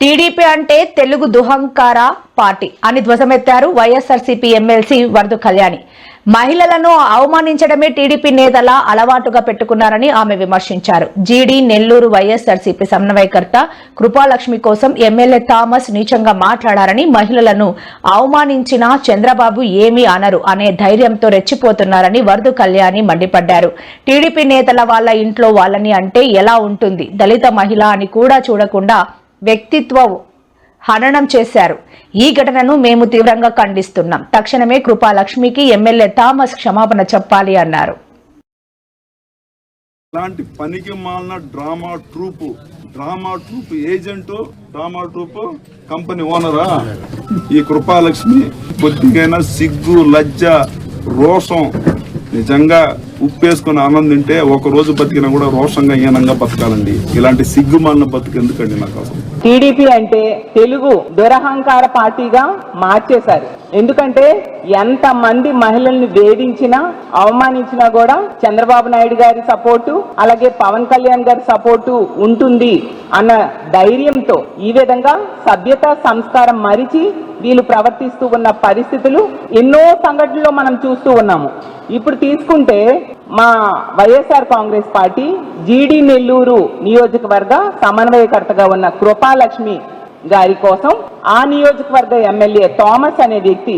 TDP అంటే Telugu దుహంకార party అని ధ్వజమెత్తారు వైఎస్ఆర్సీపీ ఎమ్మెల్సీ వరదు కళ్యాణి. మహిళలను అవమానించడమే టీడీపీ నేతల అలవాటుగా పెట్టుకున్నారని ఆమె విమర్శించారు. జీడీ నెల్లూరు వైఎస్ఆర్సీపీ సమన్వయకర్త కృపాలక్ష్మి కోసం ఎమ్మెల్యే థామస్ నీచంగా మాట్లాడారని మహిళలను అవమానించిన చంద్రబాబు ఏమీ అనరు అనే ధైర్యంతో రెచ్చిపోతున్నారని వరదు కళ్యాణి మండిపడ్డారు. టీడీపీ నేతల వాళ్ళ ఇంట్లో వాళ్ళని అంటే ఎలా ఉంటుంది? దళిత మహిళ అని కూడా చూడకుండా వ్యక్తిత్వ హననం చేశారు. ఈ ఘటనను మేము తీవ్రంగా ఖండిస్తున్నాం. తక్షణమే కృపాలక్ష్మికి ఎమ్మెల్యే థామస్ క్షమాపణ చెప్పాలి అన్నారు. అలాంటి పనికి మాలిన drama troupe drama troupe agent drama troupe company ఓనరా? ఈ కృపాలక్ష్మి కొద్దిగైనా సిగ్గు లజ్జ రోషం నిజంగా ఉప్పేసుకుని ఆనందింటే ఒక రోజు బతికినా కూడా రోషంగా ఈనంగా బతకాలండి. ఇలాంటి సిగ్గు మాలిన బతుకు ఎందుకండి నాకు అసలు? టీడీపీ అంటే తెలుగు దురహంకార పార్టీగా మార్చేశారు. ఎందుకంటే ఎంత మంది మహిళల్ని వేధించినా అవమానించినా కూడా చంద్రబాబు నాయుడు గారి సపోర్టు అలాగే పవన్ కళ్యాణ్ గారి సపోర్టు ఉంటుంది అన్న ధైర్యంతో ఈ విధంగా సభ్యత సంస్కారం మరిచి వీళ్ళు ప్రవర్తిస్తూ ఉన్న పరిస్థితులు ఎన్నో సంఘటనలో మనం చూస్తూ ఉన్నాము. ఇప్పుడు తీసుకుంటే మా YSR Congress party GD Nellore నియోజకవర్గ సమన్వయకర్తగా ఉన్న కృపాలక్ష్మి గారి కోసం ఆ నియోజకవర్గ ఎమ్మెల్యే థామస్ అనే వ్యక్తి